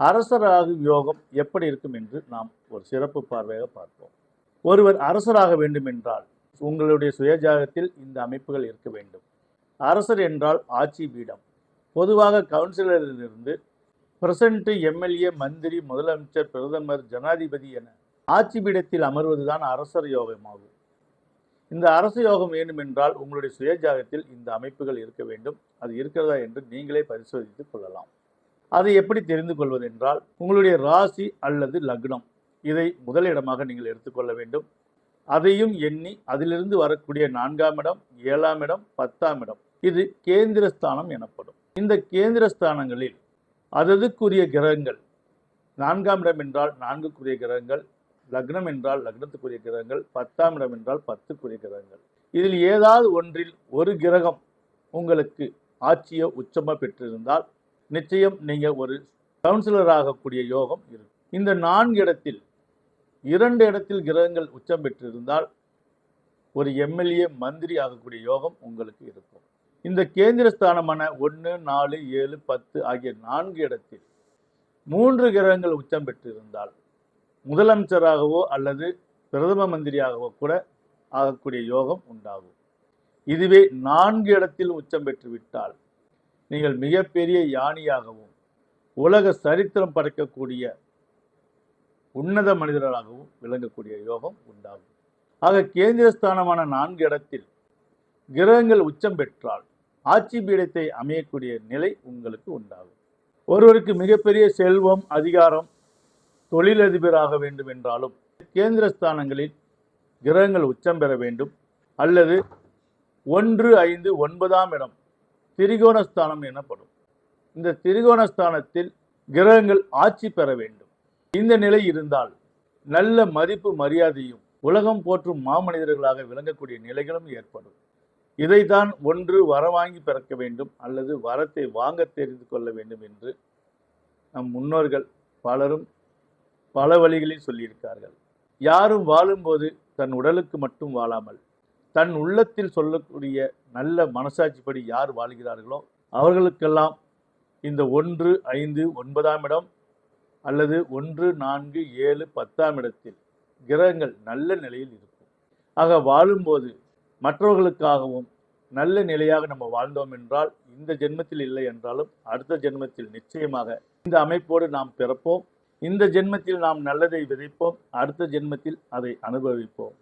அரசராகும் யோகம் எப்படி இருக்கும் என்று நாம் ஒரு சிறப்பு பார்வையாக பார்ப்போம். ஒருவர் அரசராக வேண்டும் என்றால் உங்களுடைய சுயஜாகத்தில் இந்த அமைப்புகள் இருக்க வேண்டும். அரசர் என்றால் ஆட்சி பீடம். பொதுவாக கவுன்சிலரிலிருந்து பிரசன்ட் எம்எல்ஏ மந்திரி முதலமைச்சர் பிரதமர் ஜனாதிபதி என ஆட்சி பீடத்தில் அமர்வதுதான் அரசர் யோகமாகும். இந்த அரச யோகம் வேண்டுமென்றால் உங்களுடைய சுயஜாகத்தில் இந்த அமைப்புகள் இருக்க வேண்டும். அது இருக்கிறதா என்று நீங்களே பரிசோதித்துக் கொள்ளலாம். அதை எப்படி தெரிந்து கொள்வது என்றால் உங்களுடைய ராசி அல்லது லக்னம் இதை முதலிடமாக நீங்கள் எடுத்துக்கொள்ள வேண்டும். அதையும் எண்ணி அதிலிருந்து வரக்கூடிய நான்காம் இடம் ஏழாம் இடம் பத்தாம் இடம் இது கேந்திர ஸ்தானம் எனப்படும். இந்த கேந்திரஸ்தானங்களில் அததுக்குரிய கிரகங்கள் நான்காம் இடம் என்றால் நான்குக்குரிய கிரகங்கள் லக்னம் என்றால் லக்னத்துக்குரிய கிரகங்கள் பத்தாம் இடம் என்றால் பத்துக்குரிய கிரகங்கள். இதில் ஏதாவது ஒன்றில் ஒரு கிரகம் உங்களுக்கு ஆட்சியோ உச்சமோ பெற்றிருந்தால் நிச்சயம் நீங்கள் ஒரு கவுன்சிலர் ஆகக்கூடிய யோகம் இருக்கும் இந்த நான்கு இடத்தில் இரண்டு இடத்தில் கிரகங்கள் உச்சம் பெற்றிருந்தால் ஒரு எம்எல்ஏ மந்திரி ஆகக்கூடிய யோகம் உங்களுக்கு இருக்கும். இந்த கேந்திர ஸ்தானமான ஒன்று நாலு ஏழு பத்து ஆகிய நான்கு இடத்தில் மூன்று கிரகங்கள் உச்சம் பெற்றிருந்தால் முதலமைச்சராகவோ அல்லது பிரதம மந்திரியாகவோ கூட ஆகக்கூடிய யோகம் உண்டாகும். இதுவே நான்கு இடத்தில் உச்சம் பெற்றுவிட்டால் நீங்கள் மிகப்பெரிய யானியாகவும் உலக சரித்திரம் படைக்கக்கூடிய உன்னத மனிதர்களாகவும் விளங்கக்கூடிய யோகம் உண்டாகும். ஆக கேந்திர ஸ்தானமான நான்கு இடத்தில் கிரகங்கள் உச்சம் பெற்றால் ஆட்சி பீடத்தை அமையக்கூடிய நிலை உங்களுக்கு உண்டாகும். ஒருவருக்கு மிகப்பெரிய செல்வம் அதிகாரம் தொழிலதிபராக வேண்டும் என்றாலும் கேந்திர ஸ்தானங்களில் கிரகங்கள் உச்சம் பெற வேண்டும். அல்லது ஒன்று ஐந்து ஒன்பதாம் இடம் திரிகோணஸ்தானம் எனப்படும். இந்த திரிகோணஸ்தானத்தில் கிரகங்கள் ஆட்சி பெற வேண்டும். இந்த நிலை இருந்தால் நல்ல மதிப்பு மரியாதையும் உலகம் போற்றும் மாமனிதர்களாக விளங்கக்கூடிய நிலைகளும் ஏற்படும். இதைத்தான் ஒன்று வர வாங்கி பிறக்க வேண்டும் அல்லது வரத்தை வாங்க தெரிந்து கொள்ள வேண்டும் என்று நம் முன்னோர்கள் பலரும் பல வழிகளில் சொல்லியிருக்கார்கள். யாரும் வாழும்போது தன் உடலுக்கு மட்டும் வாழாமல் தன் உள்ளத்தில் சொல்லக்கூடிய நல்ல மனசாட்சிப்படி யார் வாழ்கிறார்களோ அவர்களுக்கெல்லாம் இந்த ஒன்று ஐந்து ஒன்பதாம் இடம் அல்லது ஒன்று நான்கு ஏழு பத்தாம் இடத்தில் கிரகங்கள் நல்ல நிலையில் இருக்கும். ஆக வாழும்போது மற்றவர்களுக்காகவும் நல்ல நிலையாக நம்ம வாழ்ந்தோம் என்றால் இந்த ஜென்மத்தில் இல்லை என்றாலும் அடுத்த ஜென்மத்தில் நிச்சயமாக இந்த அமைப்போடு நாம் பிறப்போம். இந்த ஜென்மத்தில் நாம் நல்லதை விதைப்போம். அடுத்த ஜென்மத்தில் அதை அனுபவிப்போம்.